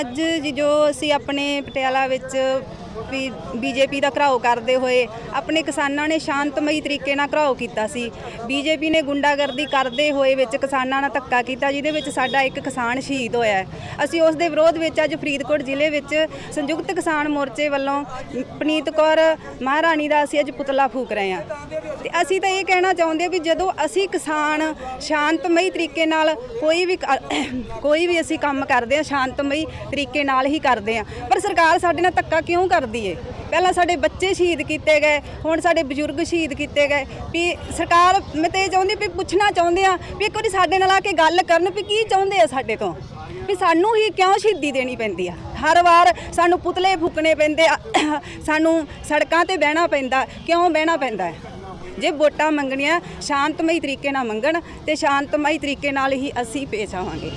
ਅੱਜ ਜੀ ਜੋ ਅਸੀਂ ਆਪਣੇ ਪਟਿਆਲਾ ਵਿੱਚ ਵੀ ਬੀਜੇਪੀ ਦਾ ਘਰਾਓ ਕਰਦੇ ਹੋਏ ਆਪਣੇ ਕਿਸਾਨਾਂ ਨੇ ਸ਼ਾਂਤਮਈ ਤਰੀਕੇ ਨਾਲ ਘਰਾਓ ਕੀਤਾ ਸੀ। ਬੀਜੇਪੀ ਨੇ ਗੁੰਡਾਗਰਦੀ ਕਰਦੇ ਹੋਏ ਵਿੱਚ ਕਿਸਾਨਾਂ ਨਾਲ ਧੱਕਾ ਕੀਤਾ, ਜਿਹਦੇ ਵਿੱਚ ਸਾਡਾ ਇੱਕ ਕਿਸਾਨ ਸ਼ਹੀਦ ਹੋਇਆ ਅਸੀਂ ਉਸ ਦੇ ਵਿਰੋਧ ਵਿੱਚ ਅੱਜ ਫਰੀਦਕੋਟ ਜ਼ਿਲ੍ਹੇ ਵਿੱਚ ਸੰਯੁਕਤ ਕਿਸਾਨ ਮੋਰਚੇ ਵੱਲੋਂ ਪਨੀਤ ਕੌਰ ਮਹਾਰਾਣੀ ਦਾ ਅਸੀਂ ਅੱਜ ਪੁਤਲਾ ਫੂਕ ਰਹੇ ਹਾਂ। ਤੇ ਅਸੀਂ ਤਾਂ ਇਹ ਕਹਿਣਾ ਚਾਹੁੰਦੇ ਹਾਂ ਵੀ ਜਦੋਂ ਅਸੀਂ ਕਿਸਾਨ ਸ਼ਾਂਤਮਈ ਤਰੀਕੇ ਨਾਲ ਕੋਈ ਵੀ ਕ- ਕੋਈ ਵੀ ਅਸੀਂ ਕੰਮ ਕਰਦੇ ਹਾਂ, ਸ਼ਾਂਤਮਈ ਤਰੀਕੇ ਨਾਲ ਹੀ ਕਰਦੇ ਹਾਂ। ਪਰ ਸਰਕਾਰ ਸਾਡੇ ਨਾਲ ਧੱਕਾ ਕਿਉਂ ਕਰ ਕਰਦੀ ਏ। ਪਹਿਲਾਂ ਸਾਡੇ ਬੱਚੇ ਸ਼ਹੀਦ ਕੀਤੇ ਗਏ, ਹੁਣ ਸਾਡੇ ਬਜ਼ੁਰਗ ਸ਼ਹੀਦ ਕੀਤੇ ਗਏ। ਵੀ ਸਰਕਾਰ ਮੈਂ ਤੇ ਚਾਹੁੰਦੀ ਵੀ ਪੁੱਛਣਾ ਚਾਹੁੰਦੇ ਆ ਵੀ ਇੱਕ ਵਾਰੀ ਸਾਡੇ ਨਾਲ ਆ ਕੇ ਗੱਲ ਕਰਨ ਵੀ ਕੀ ਚਾਹੁੰਦੇ ਆ ਸਾਡੇ ਤੋਂ? ਵੀ ਸਾਨੂੰ ਹੀ ਕਿਉਂ ਸ਼ਹੀਦੀ ਦੇਣੀ ਪੈਂਦੀ ਆ? ਹਰ ਵਾਰ ਸਾਨੂੰ ਪੁਤਲੇ ਫੂਕਣੇ ਪੈਂਦੇ ਆ, ਸਾਨੂੰ ਸੜਕਾਂ ਤੇ ਬਹਿਣਾ ਪੈਂਦਾ, ਕਿਉਂ ਬਹਿਣਾ ਪੈਂਦਾ ਹੈ? ਜੇ ਵੋਟਾਂ ਮੰਗਣੀਆਂ, ਸ਼ਾਂਤਮਈ ਤਰੀਕੇ ਨਾਲ ਮੰਗਣ ਤੇ ਸ਼ਾਂਤਮਈ ਤਰੀਕੇ ਨਾਲ ਹੀ ਅਸੀਂ ਪੇਸ਼ ਆਵਾਂਗੇ।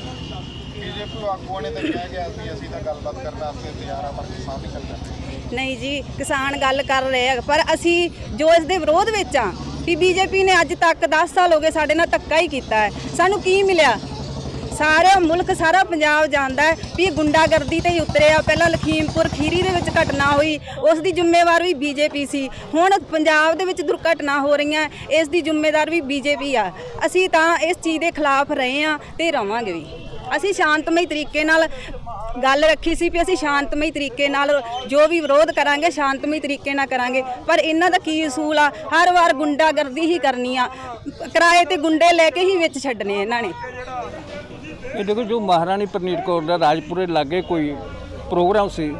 ਬੀਜੇਪੀ ਆਗੂਆਂ ਨੇ ਤਾਂ ਕਿਹਾ ਗਿਆ ਸੀ, ਅਸੀਂ ਤਾਂ ਗੱਲਬਾਤ ਕਰਨ ਵਾਸਤੇ ਤਿਆਰ ਆ, ਪਰ ਕਿਸਾਨ ਨਹੀਂ ਨਹੀਂ ਜੀ, ਕਿਸਾਨ ਗੱਲ ਕਰ ਰਹੇ ਆ, ਪਰ ਅਸੀਂ ਜੋ ਇਸ ਦੇ ਵਿਰੋਧ ਵਿੱਚ ਆ, ਵੀ ਬੀਜੇਪੀ ਨੇ ਅੱਜ ਤੱਕ 10 ਸਾਲ ਹੋ ਗਏ ਸਾਡੇ ਨਾਲ ਧੱਕਾ ਹੀ ਕੀਤਾ ਹੈ। ਸਾਨੂੰ ਕੀ ਮਿਲਿਆ? ਸਾਰਾ ਮੁਲਕ, ਸਾਰਾ ਪੰਜਾਬ ਜਾਣਦਾ ਹੈ ਵੀ ਇਹ ਗੁੰਡਾਗਰਦੀ ਤੇ ਹੀ ਉਤਰਿਆ। ਪਹਿਲਾਂ ਲਖੀਮਪੁਰ ਖੀਰੀ ਦੇ ਵਿੱਚ ਘਟਨਾ ਹੋਈ, ਉਸ ਦੀ ਜ਼ਿੰਮੇਵਾਰ ਵੀ ਬੀਜੇਪੀ ਸੀ। ਹੁਣ ਪੰਜਾਬ ਦੇ ਵਿੱਚ ਦੁਰਘਟਨਾ ਹੋ ਰਹੀਆਂ, ਇਸ ਦੀ ਜ਼ਿੰਮੇਵਾਰ ਵੀ ਬੀਜੇਪੀ ਆ। ਅਸੀਂ ਤਾਂ ਇਸ ਚੀਜ਼ ਦੇ ਖਿਲਾਫ ਰਹੇ ਆ ਤੇ ਰਵਾਂਗੇ ਵੀ। ਅਸੀਂ ਸ਼ਾਂਤਮਈ ਤਰੀਕੇ ਨਾਲ ਗੱਲ ਰੱਖੀ ਸੀ ਵੀ ਅਸੀਂ ਸ਼ਾਂਤਮਈ ਤਰੀਕੇ ਨਾਲ ਜੋ ਵੀ ਵਿਰੋਧ ਕਰਾਂਗੇ, ਸ਼ਾਂਤਮਈ ਤਰੀਕੇ ਨਾਲ ਕਰਾਂਗੇ। ਪਰ ਇਹਨਾਂ ਦਾ ਕੀ ਅਸੂਲ ਆ? ਹਰ ਵਾਰ ਗੁੰਡਾਗਰਦੀ ਹੀ ਕਰਨੀ ਆ। ਕਿਰਾਏ ਤੇ ਗੁੰਡੇ ਲੈ ਕੇ ਹੀ ਵਿੱਚ ਛੱਡਨੇ ਇਹਨਾਂ ਨੇ। ਇਹ ਦੇਖੋ ਜੋ ਮਹਾਰਾਣੀ ਪ੍ਰਨੀਤ ਕੌਰ ਦਾ ਰਾਜਪੁਰੇ ਲਾਗੇ ਕੋਈ ਪ੍ਰੋਗਰਾਮ ਸੀ,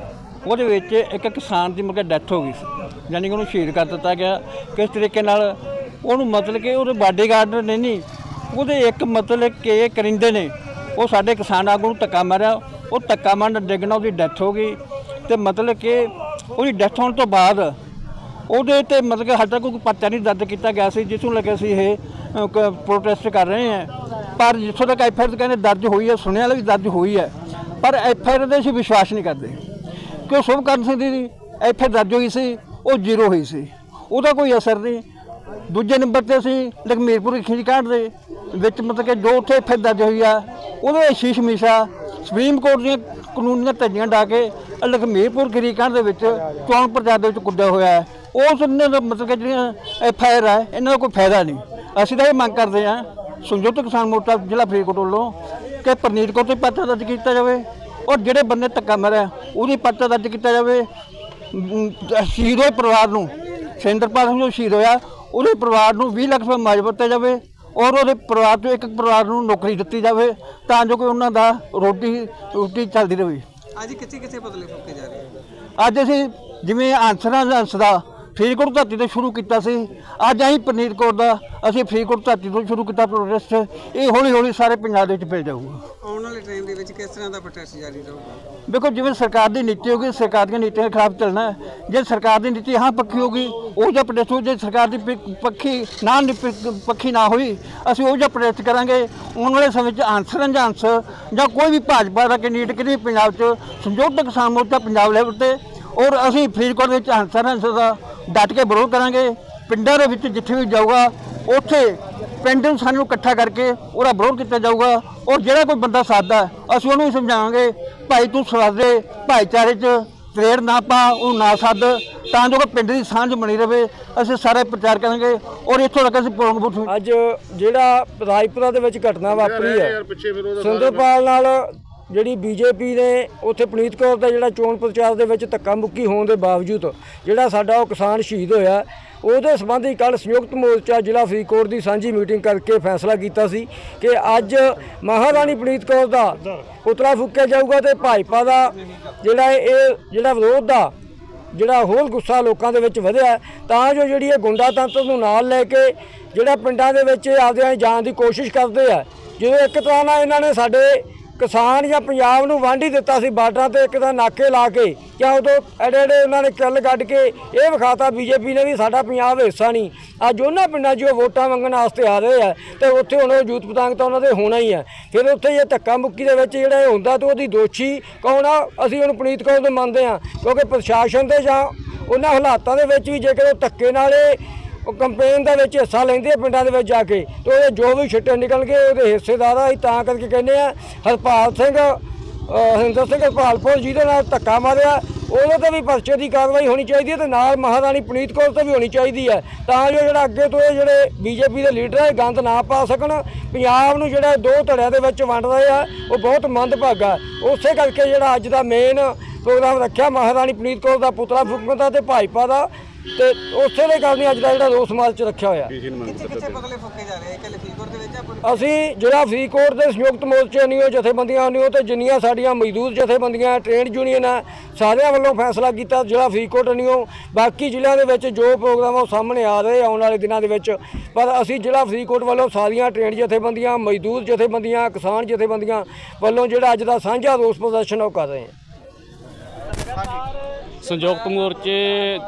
ਉਹਦੇ ਵਿੱਚ ਇੱਕ ਕਿਸਾਨ ਦੀ ਮੁਰਗਾ ਡੈਥ ਹੋ ਗਈ ਸੀ। ਯਾਨੀ ਕਿ ਉਹਨੂੰ ਸ਼ਹੀਦ ਕਰ ਦਿੱਤਾ ਗਿਆ। ਕਿਸ ਤਰੀਕੇ ਨਾਲ ਉਹਨੂੰ ਮਤਲਬ ਕਿ ਉਹਦੇ ਬਾਡੀਗਾਰਡ ਨੇ ਨਹੀਂ, ਉਹਦੇ ਇੱਕ ਮਤਲਬ ਕਿ ਕਰਿੰਦੇ ਨੇ ਉਹ ਸਾਡੇ ਕਿਸਾਨ ਆਗੂ ਨੂੰ ਧੱਕਾ ਮਾਰਿਆ, ਉਹ ਧੱਕਾ ਮਾਰਨ ਡਿੱਗਣਾ ਉਹਦੀ ਡੈਥ ਹੋ ਗਈ। ਤੇ ਮਤਲਬ ਕਿ ਉਹਦੀ ਡੈਥ ਹੋਣ ਤੋਂ ਬਾਅਦ ਉਹਦੇ ਤੇ ਮਤਲਬ ਕਿ ਹਾਲੇ ਤੱਕ ਕੋਈ ਪਰਚਾ ਨਹੀਂ ਦਰਜ ਕੀਤਾ ਗਿਆ ਸੀ, ਜਿਸ ਨੂੰ ਲੈ ਕੇ ਅਸੀਂ ਇਹ ਪ੍ਰੋਟੈਸਟ ਕਰ ਰਹੇ ਹਾਂ। ਪਰ ਜਿੱਥੋਂ ਤੱਕ ਐਫ ਆਈ ਆਰ ਕਹਿੰਦੇ ਦਰਜ ਹੋਈ ਹੈ, ਸੁਣਿਆ ਵੀ ਦਰਜ ਹੋਈ ਹੈ, ਪਰ ਐਫ ਆਈ ਆਰ ਦੇ ਅਸੀਂ ਵਿਸ਼ਵਾਸ ਨਹੀਂ ਕਰਦੇ। ਕਿਉਂ ਸ਼ੁਭਕਰਨ ਸਿੰਘ ਦੀ ਐਫ ਆਈ ਆਰ ਦਰਜ ਹੋਈ ਸੀ, ਉਹ ਜ਼ੀਰੋ ਹੋਈ ਸੀ। ਉਹਦਾ ਕੋਈ ਅਸਰ ਨਹੀਂ। ਦੂਜੇ ਨੰਬਰ ਤੇ ਅਸੀਂ ਲਖਮੀਰਪੁਰ ਖਿੰਜ ਦੇ ਵਿੱਚ ਮਤਲਬ ਕਿ ਜੋ ਉੱਥੇ ਐਫ ਆਈ ਦਰਜ ਹੋਈ ਆ ਉਹਦੇ ਸ਼ੀਸ਼ ਮਿਸ਼ਾ, ਸੁਪਰੀਮ ਕੋਰਟ ਦੀਆਂ ਕਾਨੂੰਨ ਦੀਆਂ ਧੱਜੀਆਂ ਡਾ ਕੇ ਲਖਮੀਰਪੁਰ ਖਰੀਕਾਂਡ ਦੇ ਵਿੱਚ ਚੋਣ ਪ੍ਰਚਾਰ ਦੇ ਵਿੱਚ ਕੁੱਦਿਆ ਹੋਇਆ ਹੈ। ਉਸ ਦਾ ਮਤਲਬ ਕਿ ਜਿਹੜੀਆਂ ਐਫ ਆਈ ਆਰ ਹੈ, ਇਹਨਾਂ ਦਾ ਕੋਈ ਫਾਇਦਾ ਨਹੀਂ। ਅਸੀਂ ਤਾਂ ਇਹ ਮੰਗ ਕਰਦੇ ਹਾਂ, ਸੰਯੁਕਤ ਕਿਸਾਨ ਮੋਰਚਾ ਜ਼ਿਲ੍ਹਾ ਫਰੀਦਕੋਟ ਵੱਲੋਂ ਕਿ ਪਰਨੀਤ ਕੌਰ ਤੇ ਪਰਚਾ ਦਰਜ ਕੀਤਾ ਜਾਵੇ ਔਰ ਜਿਹੜੇ ਬੰਦੇ ਧੱਕਾ ਮਰਿਆ, ਉਹਦੀ ਪਰਚਾ ਦਰਜ ਕੀਤਾ ਜਾਵੇ। ਸ਼ਹੀਦ ਹੋਏ ਪਰਿਵਾਰ ਨੂੰ, ਸਿੰਦਰਪਾਲ ਸਿੰਘ ਜੋ ਸ਼ਹੀਦ ਹੋਇਆ, ਉਹਦੇ ਪਰਿਵਾਰ ਨੂੰ 20 ਲੱਖ ਰੁਪਏ ਮੁਆਵਜ਼ਾ ਦਿੱਤਾ ਜਾਵੇ। ਔਰ ਉਹਦੇ ਪਰਿਵਾਰ ਤੋਂ ਇੱਕ ਇੱਕ ਪਰਿਵਾਰ ਨੂੰ ਨੌਕਰੀ ਦਿੱਤੀ ਜਾਵੇ ਤਾਂ ਜੋ ਕਿ ਉਹਨਾਂ ਦਾ ਰੋਟੀ ਰੋਟੀ ਚੱਲਦੀ ਰਹੇ। ਅੱਜ ਕਿੱਥੇ ਕਿੱਥੇ ਬਦਲੇ ਫੁੱਕੇ ਜਾ ਰਹੇ ਅੱਜ ਅਸੀਂ ਜਿਵੇਂ ਆਂਸਰਾਂ ਦਾ ਅੰਸ ਦਾ ਫਰੀਦਕੋਟ ਧਰਤੀ ਤੋਂ ਸ਼ੁਰੂ ਕੀਤਾ ਸੀ। ਅੱਜ ਅਸੀਂ ਪਨੀਰ ਕੌਰ ਦਾ ਅਸੀਂ ਫਰੀਦਕੋਟ ਧਰਤੀ ਤੋਂ ਸ਼ੁਰੂ ਕੀਤਾ ਪ੍ਰੋਟੈਸਟ ਇਹ ਹੌਲੀ ਹੌਲੀ ਸਾਰੇ ਪੰਜਾਬ ਦੇ ਵਿੱਚ ਫੈਲ ਜਾਊਗਾ। ਆਉਣ ਵਾਲੇ ਟਾਈਮ ਦੇ ਵਿੱਚ ਕਿਸ ਤਰ੍ਹਾਂ ਦਾ ਪ੍ਰੋਟੈਸਟ ਜਾਰੀ ਰਹੂਗਾ? ਦੇਖੋ ਜਿਵੇਂ ਸਰਕਾਰ ਦੀ ਨੀਤੀ ਹੋਗੀ ਸਰਕਾਰ ਦੀਆਂ ਨੀਤੀਆਂ ਦੇ ਖਿਲਾਫ ਚੱਲਣਾ ਹੈ। ਜੇ ਸਰਕਾਰ ਦੀ ਨੀਤੀ ਹਾਂ ਪੱਖੀ ਹੋਗੀ ਉਹ ਜਿਹਾ ਪ੍ਰੋਟੈਸਟ ਹੋ ਜੇ ਸਰਕਾਰ ਦੀ ਪ- ਪੱਖੀ ਨਾ ਨਿਪ- ਪੱਖੀ ਨਾ ਹੋਈ ਅਸੀਂ ਉਹ ਜਿਹਾ ਪ੍ਰੋਟੈਸਟ ਕਰਾਂਗੇ। ਆਉਣ ਵਾਲੇ ਸਮੇਂ 'ਚ ਆਂਸਰ ਅੰਸ ਜਾਂ ਕੋਈ ਵੀ ਭਾਜਪਾ ਦਾ ਕੈਂਡੀਡੇਟ ਕਿਤੇ ਵੀ ਪੰਜਾਬ 'ਚ ਸੰਯੁਕਤ ਕਿਸਾਨ ਮੋਰਚਾ ਪੰਜਾਬ ਲੈਵਲ ਤੇ ਔਰ ਅਸੀਂ ਫਰੀਦਕੋਟ ਵਿੱਚ ਆਂਸਰ ਅੰਸ ਦਾ ਡਟ ਕੇ ਵਿਰੋਧ ਕਰਾਂਗੇ। ਪਿੰਡਾਂ ਦੇ ਵਿੱਚ ਜਿੱਥੇ ਵੀ ਜਾਊਗਾ ਉੱਥੇ ਪਿੰਡ ਨੂੰ ਸਾਨੂੰ ਇਕੱਠਾ ਕਰਕੇ ਉਹਦਾ ਵਿਰੋਧ ਕੀਤਾ ਜਾਊਗਾ ਔਰ ਜਿਹੜਾ ਕੋਈ ਬੰਦਾ ਸਾਦਾ ਅਸੀਂ ਉਹਨੂੰ ਵੀ ਸਮਝਾਵਾਂਗੇ ਭਾਈ ਤੂੰ ਸਵਾਦੇ ਭਾਈਚਾਰੇ 'ਚ ਤਰੇੜ ਨਾ ਪਾ ਉਹ ਨਾ ਸੱਦ ਤਾਂ ਜੋ ਕਿ ਪਿੰਡ ਦੀ ਸਾਂਝ ਬਣੀ ਰਵੇ ਅਸੀਂ ਸਾਰਾ ਪ੍ਰਚਾਰ ਕਰਾਂਗੇ ਔਰ ਇੱਥੋਂ ਤੱਕ ਅਸੀਂ ਪੋਂਗ ਬੁੱਠੂ ਅੱਜ ਜਿਹੜਾ ਰਾਜਪੁਰਾ ਦੇ ਵਿੱਚ ਘਟਨਾ ਵਾਪਰੀ ਹੈ ਸੁੰਦਰਪਾਲ ਨਾਲ ਜਿਹੜੀ ਬੀਜੇਪੀ ਨੇ ਉੱਥੇ ਪਨੀਤ ਕੌਰ ਦਾ ਜਿਹੜਾ ਚੋਣ ਪ੍ਰਚਾਰ ਦੇ ਵਿੱਚ ਧੱਕਾ ਮੁੱਕੀ ਹੋਣ ਦੇ ਬਾਵਜੂਦ ਜਿਹੜਾ ਸਾਡਾ ਉਹ ਕਿਸਾਨ ਸ਼ਹੀਦ ਹੋਇਆ, ਉਹਦੇ ਸੰਬੰਧੀ ਕੱਲ ਸੰਯੁਕਤ ਮੋਰਚਾ ਜ਼ਿਲ੍ਹਾ ਫਰੀਦਕੋਟ ਦੀ ਸਾਂਝੀ ਮੀਟਿੰਗ ਕਰਕੇ ਫੈਸਲਾ ਕੀਤਾ ਸੀ ਕਿ ਅੱਜ ਮਹਾਰਾਣੀ ਪਨੀਤ ਕੌਰ ਦਾ ਪੁਤਲਾ ਫੂਕਿਆ ਜਾਊਗਾ ਤੇ ਭਾਜਪਾ ਦਾ ਜਿਹੜਾ ਇਹ ਜਿਹੜਾ ਵਿਰੋਧ ਦਾ ਜਿਹੜਾ ਹੋਰ ਗੁੱਸਾ ਲੋਕਾਂ ਦੇ ਵਿੱਚ ਵਧਿਆ, ਤਾਂ ਜੋ ਜਿਹੜੀ ਇਹ ਗੁੰਡਾ ਤੰਤਰ ਨੂੰ ਨਾਲ ਲੈ ਕੇ ਜਿਹੜਾ ਪਿੰਡਾਂ ਦੇ ਵਿੱਚ ਆਪਦੇ ਜਾਣ ਦੀ ਕੋਸ਼ਿਸ਼ ਕਰਦੇ ਆ। ਜਦੋਂ ਇੱਕ ਤਰ੍ਹਾਂ ਨਾਲ ਇਹਨਾਂ ਨੇ ਸਾਡੇ ਕਿਸਾਨ ਜਾਂ ਪੰਜਾਬ ਨੂੰ ਵੰਡ ਹੀ ਦਿੱਤਾ ਸੀ ਬਾਰਡਰਾਂ ਤੇ ਇੱਕ ਤਾਂ ਨਾਕੇ ਲਾ ਕੇ, ਜਾਂ ਉਦੋਂ ਐਡੇ ਐਡੇ ਉਹਨਾਂ ਨੇ ਕਿੱਲ ਕੱਢ ਕੇ ਇਹ ਵਿਖਾਤਾ ਬੀਜੇਪੀ ਨੇ ਵੀ ਸਾਡਾ ਪੰਜਾਬ ਹਿੱਸਾ ਨਹੀਂ। ਅੱਜ ਉਹਨਾਂ ਪਿੰਡਾਂ 'ਚ ਉਹ ਵੋਟਾਂ ਮੰਗਣ ਵਾਸਤੇ ਆ ਰਹੇ ਆ, ਤੇ ਉੱਥੇ ਹੁਣ ਉਹ ਜੂਤ ਪਤੰਗ ਤਾਂ ਉਹਨਾਂ ਦੇ ਹੋਣਾ ਹੀ ਆ। ਫਿਰ ਉੱਥੇ ਇਹ ਧੱਕਾ ਮੁੱਕੀ ਦੇ ਵਿੱਚ ਜਿਹੜਾ ਇਹ ਹੁੰਦਾ, ਤੇ ਉਹਦੀ ਦੋਸ਼ੀ ਕੌਣ ਆ, ਅਸੀਂ ਉਹਨੂੰ ਪੁਨੀਤ ਕੌਰ ਨੂੰ ਮੰਨਦੇ ਆ ਕਿਉਂਕਿ ਪ੍ਰਸ਼ਾਸਨ ਦੇ ਜਾਂ ਉਹਨਾਂ ਹਾਲਾਤਾਂ ਦੇ ਵਿੱਚ ਵੀ ਜੇਕਰ ਉਹ ਧੱਕੇ ਨਾਲੇ ਉਹ ਕੰਪੇਨ ਦੇ ਵਿੱਚ ਹਿੱਸਾ ਲੈਂਦੇ ਆ ਪਿੰਡਾਂ ਦੇ ਵਿੱਚ ਜਾ ਕੇ ਤੇ ਉਹਦੇ ਜੋ ਵੀ ਛਿੱਟੇ ਨਿਕਲ ਗਏ ਉਹਦੇ ਹਿੱਸੇਦਾਰ ਆ, ਅਸੀਂ ਤਾਂ ਕਰਕੇ ਕਹਿੰਦੇ ਆ, ਹਰਪਾਲ ਸਿੰਘ ਹਰਿੰਦਰ ਸਿੰਘ ਭਾਲਪੁਰ ਜਿਹਦੇ ਨਾਲ ਧੱਕਾ ਮਾਰਿਆ। ਉਹਦੇ ਤੇ ਵੀ ਪਰਚੇ ਦੀ ਕਾਰਵਾਈ ਹੋਣੀ ਚਾਹੀਦੀ ਹੈ ਤੇ ਨਾਲ ਮਹਾਰਾਣੀ ਪੁਨੀਤ ਕੌਰ ਤੇ ਵੀ ਹੋਣੀ ਚਾਹੀਦੀ ਹੈ। ਤਾਂ ਜੋ ਜਿਹੜਾ ਅੱਗੇ ਤੋਂ ਇਹ ਜਿਹੜੇ ਬੀਜੇਪੀ ਦੇ ਲੀਡਰ ਹੈ ਗੰਦ ਨਾ ਪਾ ਸਕਣ। ਪੰਜਾਬ ਨੂੰ ਜਿਹੜਾ ਦੋ ਧੜਿਆਂ ਦੇ ਵਿੱਚ ਵੰਡ ਰਹੇ ਆ, ਉਹ ਬਹੁਤ ਮੰਦਭਾਗਾ ਉਸੇ ਕਰਕੇ ਜਿਹੜਾ ਅੱਜ ਦਾ ਮੇਨ ਪ੍ਰੋਗਰਾਮ ਰੱਖਿਆ ਮਹਾਰਾਣੀ ਪੁਨੀਤ ਕੌਰ ਦਾ ਪੁਤਲਾ ਫੂਕਣ ਦਾ ਤੇ ਭਾਜਪਾ ਦਾ ਤੇ ਉਸੇ ਦੇ ਕਾਰਨ ਹੀ ਅੱਜ ਦਾ ਜਿਹੜਾ ਰੋਸ ਮਾਰਚ ਰੱਖਿਆ ਹੋਇਆ। ਕਿੱਥੇ ਕਿੱਥੇ ਬਦਲੇ ਫੁੱਕੇ ਜਾ ਰਹੇ? ਆ ਇਕੱਲੇ ਫਰੀਦਕੋਟ ਦੇ ਵਿੱਚ ਆਪਾਂ ਅਸੀਂ ਜਿਹੜਾ ਫਰੀਦਕੋਟ ਦੇ ਸੰਯੁਕਤ ਮੋਰਚੇ ਨਿਓ ਜਥੇਬੰਦੀਆਂ ਨਿਓ ਤੇ ਜਿੰਨੀਆਂ ਸਾਡੀਆਂ ਮਜ਼ਦੂਰ ਜਥੇਬੰਦੀਆਂ ਟ੍ਰੇਡ ਯੂਨੀਅਨ ਆ ਸਾਰਿਆਂ ਵੱਲੋਂ ਫੈਸਲਾ ਕੀਤਾ ਜਿਹੜਾ ਫਰੀਦਕੋਟ ਨਿਓ ਬਾਕੀ ਜ਼ਿਲ੍ਹਿਆਂ ਦੇ ਵਿੱਚ ਜੋ ਪ੍ਰੋਗਰਾਮ ਉਹ ਸਾਹਮਣੇ ਆ ਰਹੇ ਆਉਣ ਵਾਲੇ ਦਿਨਾਂ ਦੇ ਵਿੱਚ। ਪਰ ਅਸੀਂ ਜ਼ਿਲ੍ਹਾ ਫਰੀਦਕੋਟ ਵੱਲੋਂ ਸਾਰੀਆਂ ਟ੍ਰੇਡ ਜਥੇਬੰਦੀਆਂ ਮਜ਼ਦੂਰ ਜਥੇਬੰਦੀਆਂ ਕਿਸਾਨ ਜਥੇਬੰਦੀਆਂ ਵੱਲੋਂ ਜਿਹੜਾ ਅੱਜ ਦਾ ਸਾਂਝਾ ਰੋਸ ਪ੍ਰਦਰਸ਼ਨ ਉਹ ਕਰ ਰਹੇ ਹਾਂ ਸੰਯੁਕਤ ਮੋਰਚੇ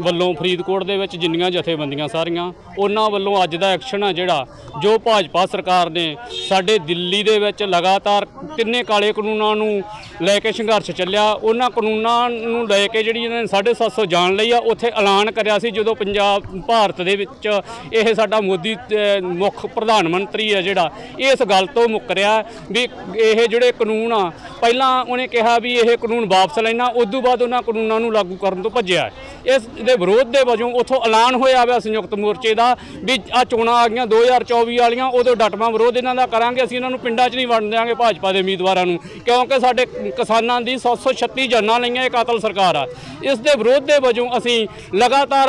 ਵੱਲੋਂ ਫਰੀਦਕੋਟ ਦੇ ਵਿੱਚ ਜਿੰਨੀਆਂ ਜਥੇਬੰਦੀਆਂ ਸਾਰੀਆਂ, ਉਹਨਾਂ ਵੱਲੋਂ ਅੱਜ ਦਾ ਐਕਸ਼ਨ ਆ ਜਿਹੜਾ, ਜੋ ਭਾਜਪਾ ਸਰਕਾਰ ਨੇ ਸਾਡੇ ਦਿੱਲੀ ਦੇ ਵਿੱਚ ਲਗਾਤਾਰ ਕਿੰਨੇ ਕਾਲੇ ਕਾਨੂੰਨਾਂ ਨੂੰ ਲੈ ਕੇ ਸੰਘਰਸ਼ ਚੱਲਿਆ, ਉਹਨਾਂ ਕਾਨੂੰਨਾਂ ਨੂੰ ਲੈ ਕੇ ਜਿਹੜੀ ਇਹਨਾਂ ਨੇ 750 ਜਾਣ ਲਈ ਆ, ਉੱਥੇ ਐਲਾਨ ਕਰਿਆ ਸੀ ਜਦੋਂ ਪੰਜਾਬ, ਭਾਰਤ ਦੇ ਵਿੱਚ ਇਹ ਸਾਡਾ ਮੋਦੀ ਮੁੱਖ ਪ੍ਰਧਾਨ ਮੰਤਰੀ ਹੈ ਜਿਹੜਾ, ਇਸ ਗੱਲ ਤੋਂ ਮੁੱਕਰਿਆ ਵੀ ਇਹ ਜਿਹੜੇ ਕਾਨੂੰਨ ਆ, ਪਹਿਲਾਂ ਉਹਨੇ ਕਿਹਾ ਵੀ ਇਹ ਕਾਨੂੰਨ ਵਾਪਸ ਲੈਣਾ ਤੋਂ ਬਾਅਦ ਉਹਨਾਂ ਕਾਨੂੰਨ ਨੂੰ ਲਾਗੂ ਕਰਨ ਤੋਂ ਭੱਜਿਆ ਹੈ। ਇਸ ਦੇ ਵਿਰੋਧ ਦੇ ਵਜੋਂ ਉੱਥੋਂ ਐਲਾਨ ਹੋਇਆ ਹੋਇਆ ਸੰਯੁਕਤ ਮੋਰਚੇ ਦਾ ਵੀ ਆ ਚੋਣਾਂ ਆ ਗਈਆਂ 2024 ਵਾਲੀਆਂ, ਉਦੋਂ ਡਟਵਾਂ ਵਿਰੋਧ ਇਹਨਾਂ ਦਾ ਕਰਾਂਗੇ, ਅਸੀਂ ਇਹਨਾਂ ਨੂੰ ਪਿੰਡਾਂ 'ਚ ਨਹੀਂ ਵੰਡ ਦਿਆਂਗੇ, ਭਾਜਪਾ ਦੇ ਉਮੀਦਵਾਰਾਂ ਨੂੰ, ਕਿਉਂਕਿ ਸਾਡੇ ਕਿਸਾਨਾਂ ਦੀ 736 ਜਾਨਾਂ ਲਈਆਂ ਇਹ ਕਾਤਲ ਸਰਕਾਰ ਆ ਇਸ ਦੇ ਵਿਰੋਧ ਦੇ ਵਜੋਂ ਅਸੀਂ ਲਗਾਤਾਰ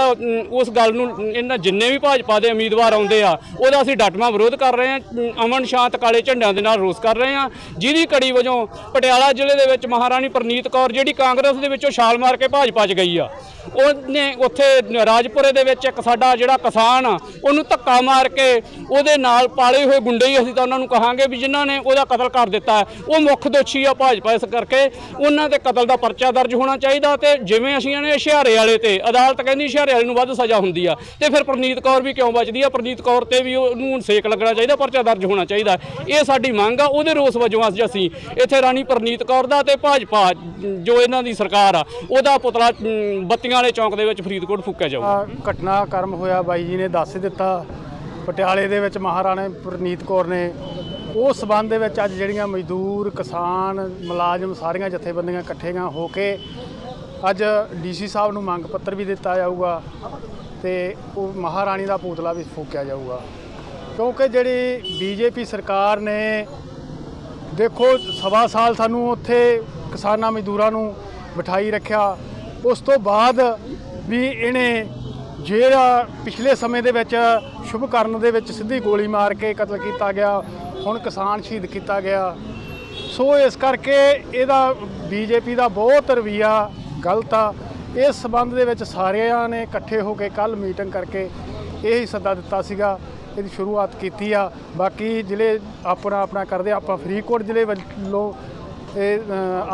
ਉਸ ਗੱਲ ਨੂੰ, ਇਹਨਾਂ ਜਿੰਨੇ ਵੀ ਭਾਜਪਾ ਦੇ ਉਮੀਦਵਾਰ ਆਉਂਦੇ ਆ, ਉਹਦਾ ਅਸੀਂ ਡਟਵਾਂ ਵਿਰੋਧ ਕਰ ਰਹੇ ਹਾਂ ਅਮਨ ਸ਼ਾਂਤ ਕਾਲੇ ਝੰਡਿਆਂ ਦੇ ਨਾਲ ਰੋਸ ਕਰ ਰਹੇ ਹਾਂ, ਜਿਹਦੀ ਕੜੀ ਵਜੋਂ ਪਟਿਆਲਾ ਜ਼ਿਲ੍ਹੇ ਦੇ ਵਿੱਚ ਮਹਾਰਾਣੀ ਪ੍ਰਨੀਤ ਕੌਰ, ਜਿਹੜੀ ਕਾਂਗਰਸ ਦੇ ਵਿੱਚੋਂ ਛਾਲ ਮਾਰ ਕੇ ਭਾਜਪਾ 'ਚ ਗਈ ਆ। ਉਹਨੇ ਉੱਥੇ ਰਾਜਪੁਰੇ ਦੇ ਵਿੱਚ ਇੱਕ ਸਾਡਾ ਜਿਹੜਾ ਕਿਸਾਨ ਆ, ਉਹਨੂੰ ਧੱਕਾ ਮਾਰ ਕੇ ਉਹਦੇ ਨਾਲ ਪਾਲੇ ਹੋਏ ਗੁੰਡੇ ਹੀ ਅਸੀਂ ਤਾਂ ਉਹਨਾਂ ਨੂੰ ਕਹਾਂਗੇ ਵੀ ਜਿਨ੍ਹਾਂ ਨੇ ਉਹਦਾ ਕਤਲ ਕਰ ਦਿੱਤਾ ਉਹ ਮੁੱਖ ਦੋਸ਼ੀ ਆ ਭਾਜਪਾ, ਇਸ ਕਰਕੇ ਉਹਨਾਂ ਦੇ ਕਤਲ ਦਾ ਪਰਚਾ ਦਰਜ ਹੋਣਾ ਚਾਹੀਦਾ ਤੇ ਜਿਵੇਂ ਅਸੀਂ ਇਹਨੇ ਹੁਸ਼ਿਆਰੇ ਵਾਲੇ ਤੇ ਅਦਾਲਤ ਕਹਿੰਦੀ ਹੁਸ਼ਿਆਰੇ ਵਾਲੇ ਨੂੰ ਵੱਧ ਸਜ਼ਾ ਹੁੰਦੀ ਆ, ਤੇ ਫਿਰ ਪ੍ਰਨੀਤ ਕੌਰ ਵੀ ਕਿਉਂ ਬਚਦੀ ਆ? ਪ੍ਰਨੀਤ ਕੌਰ ਤੇ ਵੀ ਉਹਨੂੰ ਸੇਕ ਲੱਗਣਾ ਚਾਹੀਦਾ, ਪਰਚਾ ਦਰਜ ਹੋਣਾ ਚਾਹੀਦਾ। ਇਹ ਸਾਡੀ ਮੰਗ ਆ, ਉਹਦੇ ਰੋਸ ਵਜੋਂ ਅੱਜ ਅਸੀਂ ਇੱਥੇ ਰਾਣੀ ਪ੍ਰਨੀਤ ਕੌਰ ਦਾ ਤੇ ਭਾਜਪਾ ਜੋ ਇਹਨਾਂ ਦੀ ਸਰਕਾਰ ਆ, ਉਹਦਾ ਪੁਤਲਾ ਬੱਤੀਆਂ ਵਾਲੇ ਚੌਂਕ ਦੇ ਵਿੱਚ ਫਰੀਦਕੋਟ ਫੂਕਿਆ ਜਾਊਗਾ। ਘਟਨਾ ਕਰਮ ਹੋਇਆ, ਬਾਈ ਜੀ ਨੇ ਦੱਸ ਦਿੱਤਾ। ਪਟਿਆਲੇ ਦੇ ਵਿੱਚ ਮਹਾਰਾਣਾ ਪ੍ਰਨੀਤ ਕੌਰ ਨੇ। ਉਸ ਸਬੰਧ ਦੇ ਵਿੱਚ ਅੱਜ ਜਿਹੜੀਆਂ ਮਜ਼ਦੂਰ, ਕਿਸਾਨ, ਮੁਲਾਜ਼ਮ ਸਾਰੀਆਂ ਜਥੇਬੰਦੀਆਂ ਇਕੱਠੀਆਂ ਹੋ ਕੇ ਅੱਜ ਡੀਸੀ ਸਾਹਿਬ ਨੂੰ ਮੰਗ ਪੱਤਰ ਵੀ ਦਿੱਤਾ ਜਾਊਗਾ ਤੇ ਉਹ ਮਹਾਰਾਣੀ ਦਾ ਪੁਤਲਾ ਵੀ ਫੂਕਿਆ ਜਾਊਗਾ। ਕਿਉਂਕਿ ਜਿਹੜੀ ਬੀਜੇਪੀ ਸਰਕਾਰ ਨੇ, ਦੇਖੋ, ਸਵਾ ਸਾਲ ਸਾਨੂੰ ਉੱਥੇ ਕਿਸਾਨਾਂ ਮਜ਼ਦੂਰਾਂ ਨੂੰ ਬਿਠਾਈ ਰੱਖਿਆ। ਉਸ ਤੋਂ ਬਾਅਦ ਵੀ ਇਹਨੇ ਜਿਹੜਾ ਪਿਛਲੇ ਸਮੇਂ ਦੇ ਵਿੱਚ ਸ਼ੁਭ ਕਰਨ ਦੇ ਵਿੱਚ ਸਿੱਧੀ ਗੋਲੀ ਮਾਰ ਕੇ ਕਤਲ ਕੀਤਾ ਗਿਆ, ਹੁਣ ਕਿਸਾਨ ਸ਼ਹੀਦ ਕੀਤਾ ਗਿਆ। ਸੋ ਇਸ ਕਰਕੇ ਇਹਦਾ ਬੀਜੇਪੀ ਦਾ ਬਹੁਤ ਰਵਈਆ ਗਲਤ ਆ। ਇਸ ਸਬੰਧ ਦੇ ਵਿੱਚ ਸਾਰਿਆਂ ਨੇ ਇਕੱਠੇ ਹੋ ਕੇ ਕੱਲ ਮੀਟਿੰਗ ਕਰਕੇ ਇਹ ਹੀ ਸੱਦਾ ਦਿੱਤਾ ਸੀਗਾ। ਇਹਦੀ ਸ਼ੁਰੂਆਤ ਕੀਤੀ ਆ। ਬਾਕੀ ਜ਼ਿਲ੍ਹੇ ਆਪਣਾ ਆਪਣਾ ਕਰਦੇ ਆਪਾਂ ਫਰੀਦਕੋਟ ਜ਼ਿਲ੍ਹੇ ਵੱਲੋਂ ਇਹ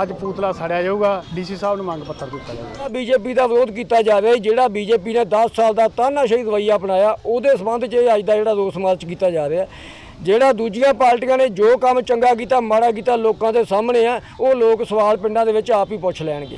ਅੱਜ ਪੂਤਲਾ ਸਾੜਿਆ ਜਾਊਗਾ। ਡੀਸੀ ਸਾਹਿਬ ਨੂੰ ਮੰਗ ਪੱਤਰ ਦਿੱਤਾ ਜਾਊਗਾ। ਬੀਜੇਪੀ ਦਾ ਵਿਰੋਧ ਕੀਤਾ ਜਾਵੇ ਰਿਹਾ ਹੈ ਜਿਹੜਾ ਬੀਜੇਪੀ ਨੇ 10 ਸਾਲ ਦਾ ਤਾਨਾਸ਼ਾਹੀ ਰਵੱਈਆ ਅਪਣਾਇਆ, ਉਹਦੇ ਸੰਬੰਧ 'ਚ ਇਹ ਅੱਜ ਦਾ ਜਿਹੜਾ ਰੋਸ ਮਾਰਚ ਕੀਤਾ ਜਾ ਰਿਹਾ। ਜਿਹੜਾ ਦੂਜੀਆਂ ਪਾਰਟੀਆਂ ਨੇ ਜੋ ਕੰਮ ਚੰਗਾ ਕੀਤਾ, ਮਾੜਾ ਕੀਤਾ ਲੋਕਾਂ ਦੇ ਸਾਹਮਣੇ ਆ, ਉਹ ਲੋਕ ਸਵਾਲ ਪਿੰਡਾਂ ਦੇ ਵਿੱਚ ਆਪ ਹੀ ਪੁੱਛ ਲੈਣਗੇ।